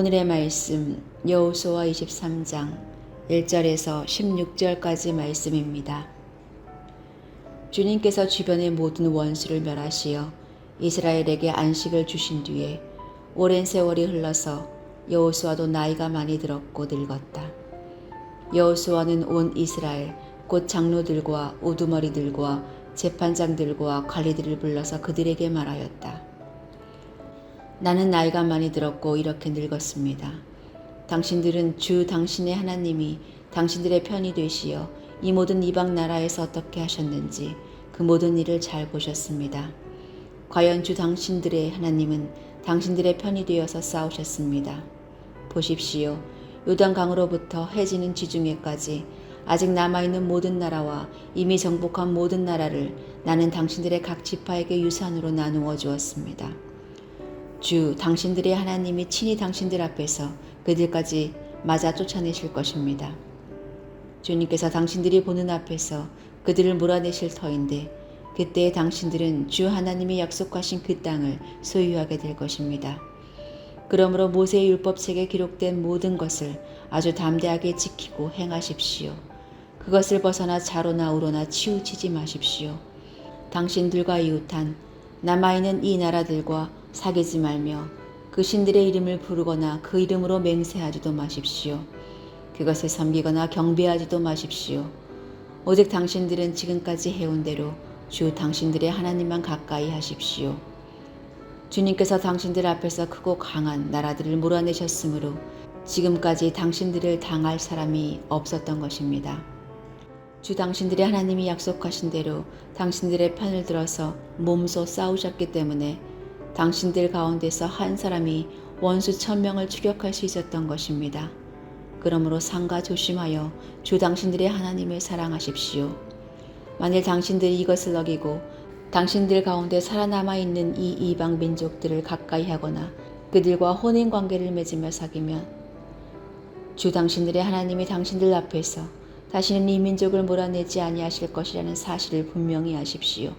오늘의 말씀 여호수아 23장 1절에서 16절까지 말씀입니다. 주님께서 주변의 모든 원수를 멸하시어 이스라엘에게 안식을 주신 뒤에 오랜 세월이 흘러서 여호수아도 나이가 많이 들었고 늙었다. 여호수아는 온 이스라엘 곧 장로들과 우두머리들과 재판장들과 관리들을 불러서 그들에게 말하였다. 나는 나이가 많이 들었고 이렇게 늙었습니다. 당신들은 주 당신의 하나님이 당신들의 편이 되시어 이 모든 이방 나라에서 어떻게 하셨는지 그 모든 일을 잘 보셨습니다. 과연 주 당신들의 하나님은 당신들의 편이 되어서 싸우셨습니다. 보십시오. 요단강으로부터 해지는 지중해까지 아직 남아있는 모든 나라와 이미 정복한 모든 나라를 나는 당신들의 각 지파에게 유산으로 나누어 주었습니다. 주 당신들의 하나님이 친히 당신들 앞에서 그들까지 맞아 쫓아내실 것입니다. 주님께서 당신들이 보는 앞에서 그들을 몰아내실 터인데 그때 당신들은 주 하나님이 약속하신 그 땅을 소유하게 될 것입니다. 그러므로 모세의 율법책에 기록된 모든 것을 아주 담대하게 지키고 행하십시오. 그것을 벗어나 자로나 우로나 치우치지 마십시오. 당신들과 이웃한 남아있는 이 나라들과 사귀지 말며 그 신들의 이름을 부르거나 그 이름으로 맹세하지도 마십시오. 그것을 섬기거나 경배하지도 마십시오. 오직 당신들은 지금까지 해온 대로 주 당신들의 하나님만 가까이 하십시오. 주님께서 당신들 앞에서 크고 강한 나라들을 몰아내셨으므로 지금까지 당신들을 당할 사람이 없었던 것입니다. 주 당신들의 하나님이 약속하신 대로 당신들의 편을 들어서 몸소 싸우셨기 때문에 당신들 가운데서 한 사람이 원수 천명을 추격할 수 있었던 것입니다. 그러므로 상가 조심하여 주 당신들의 하나님을 사랑하십시오. 만일 당신들이 이것을 어기고 당신들 가운데 살아남아 있는 이 이방 민족들을 가까이 하거나 그들과 혼인 관계를 맺으며 사귀면 주 당신들의 하나님이 당신들 앞에서 다시는 이 민족을 몰아내지 아니하실 것이라는 사실을 분명히 아십시오.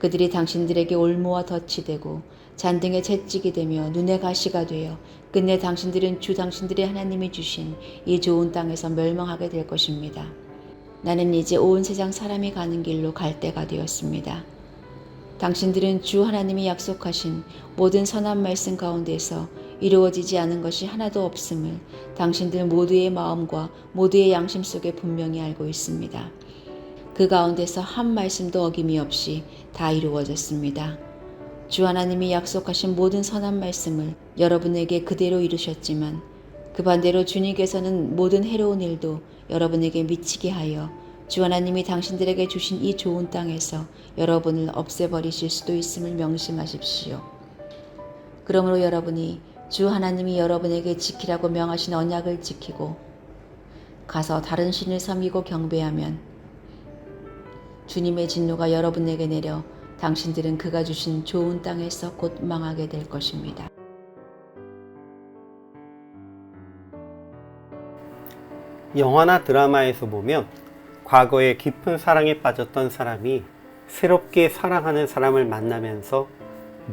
그들이 당신들에게 올무와 덫이 되고 잔등의 채찍이 되며 눈의 가시가 되어 끝내 당신들은 주 당신들의 하나님이 주신 이 좋은 땅에서 멸망하게 될 것입니다. 나는 이제 온 세상 사람이 가는 길로 갈 때가 되었습니다. 당신들은 주 하나님이 약속하신 모든 선한 말씀 가운데서 이루어지지 않은 것이 하나도 없음을 당신들 모두의 마음과 모두의 양심 속에 분명히 알고 있습니다. 그 가운데서 한 말씀도 어김이 없이 다 이루어졌습니다. 주 하나님이 약속하신 모든 선한 말씀을 여러분에게 그대로 이루셨지만 그 반대로 주님께서는 모든 해로운 일도 여러분에게 미치게 하여 주 하나님이 당신들에게 주신 이 좋은 땅에서 여러분을 없애버리실 수도 있음을 명심하십시오. 그러므로 여러분이 주 하나님이 여러분에게 지키라고 명하신 언약을 지키고 가서 다른 신을 섬기고 경배하면 주님의 진노가 여러분에게 내려 당신들은 그가 주신 좋은 땅에서 곧 망하게 될 것입니다. 영화나 드라마에서 보면 과거에 깊은 사랑에 빠졌던 사람이 새롭게 사랑하는 사람을 만나면서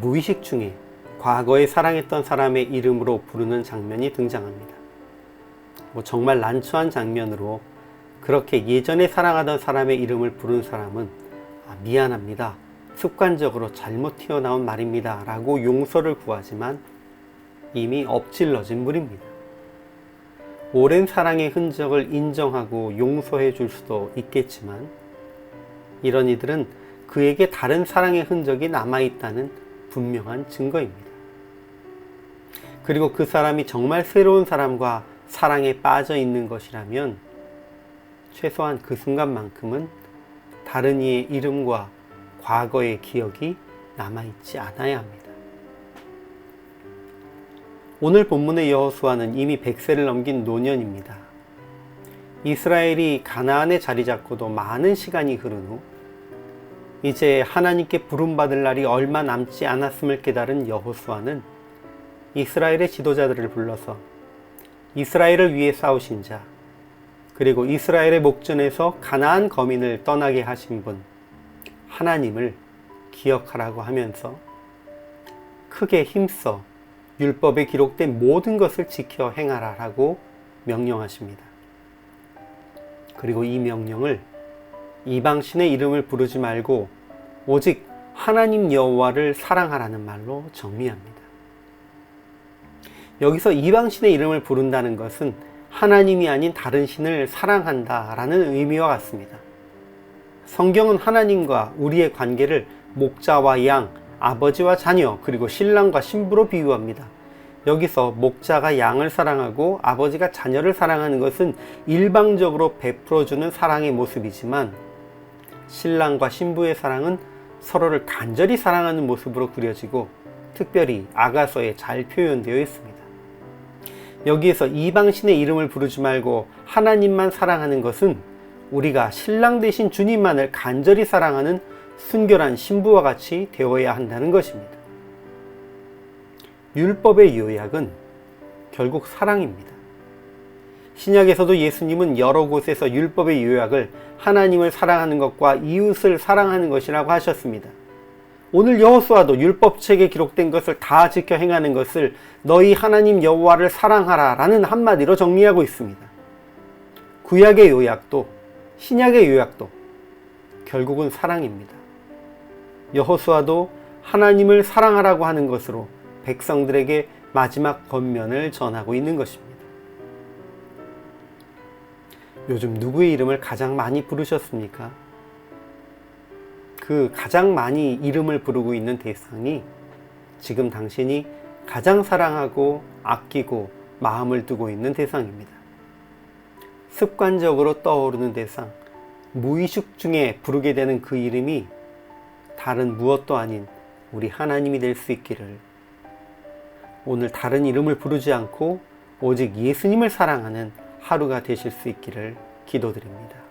무의식 중에 과거에 사랑했던 사람의 이름으로 부르는 장면이 등장합니다. 뭐 정말 난처한 장면으로 그렇게 예전에 사랑하던 사람의 이름을 부른 사람은 아, 미안합니다. 습관적으로 잘못 튀어나온 말입니다. 라고 용서를 구하지만 이미 엎질러진 물입니다. 오랜 사랑의 흔적을 인정하고 용서해 줄 수도 있겠지만 이런 이들은 그에게 다른 사랑의 흔적이 남아있다는 분명한 증거입니다. 그리고 그 사람이 정말 새로운 사람과 사랑에 빠져 있는 것이라면 최소한 그 순간만큼은 다른 이의 이름과 과거의 기억이 남아있지 않아야 합니다. 오늘 본문의 여호수아는 이미 100세를 넘긴 노년입니다. 이스라엘이 가나안에 자리 잡고도 많은 시간이 흐른 후 이제 하나님께 부름받을 날이 얼마 남지 않았음을 깨달은 여호수아는 이스라엘의 지도자들을 불러서 이스라엘을 위해 싸우신 자 그리고 이스라엘의 목전에서 가나안 거민을 떠나게 하신 분 하나님을 기억하라고 하면서 크게 힘써 율법에 기록된 모든 것을 지켜 행하라라고 명령하십니다. 그리고 이 명령을 이방신의 이름을 부르지 말고 오직 하나님 여호와를 사랑하라는 말로 정리합니다. 여기서 이방신의 이름을 부른다는 것은 하나님이 아닌 다른 신을 사랑한다 라는 의미와 같습니다. 성경은 하나님과 우리의 관계를 목자와 양, 아버지와 자녀, 그리고 신랑과 신부로 비유합니다. 여기서 목자가 양을 사랑하고 아버지가 자녀를 사랑하는 것은 일방적으로 베풀어주는 사랑의 모습이지만 신랑과 신부의 사랑은 서로를 간절히 사랑하는 모습으로 그려지고 특별히 아가서에 잘 표현되어 있습니다. 여기에서 이방신의 이름을 부르지 말고 하나님만 사랑하는 것은 우리가 신랑 대신 주님만을 간절히 사랑하는 순결한 신부와 같이 되어야 한다는 것입니다. 율법의 요약은 결국 사랑입니다. 신약에서도 예수님은 여러 곳에서 율법의 요약을 하나님을 사랑하는 것과 이웃을 사랑하는 것이라고 하셨습니다. 오늘 여호수아도 율법책에 기록된 것을 다 지켜 행하는 것을 너희 하나님 여호와를 사랑하라라는 한마디로 정리하고 있습니다. 구약의 요약도 신약의 요약도 결국은 사랑입니다. 여호수아도 하나님을 사랑하라고 하는 것으로 백성들에게 마지막 권면을 전하고 있는 것입니다. 요즘 누구의 이름을 가장 많이 부르셨습니까? 그 가장 많이 이름을 부르고 있는 대상이 지금 당신이 가장 사랑하고 아끼고 마음을 두고 있는 대상입니다. 습관적으로 떠오르는 대상, 무의식 중에 부르게 되는 그 이름이 다른 무엇도 아닌 우리 하나님이 될 수 있기를 오늘 다른 이름을 부르지 않고 오직 예수님을 사랑하는 하루가 되실 수 있기를 기도드립니다.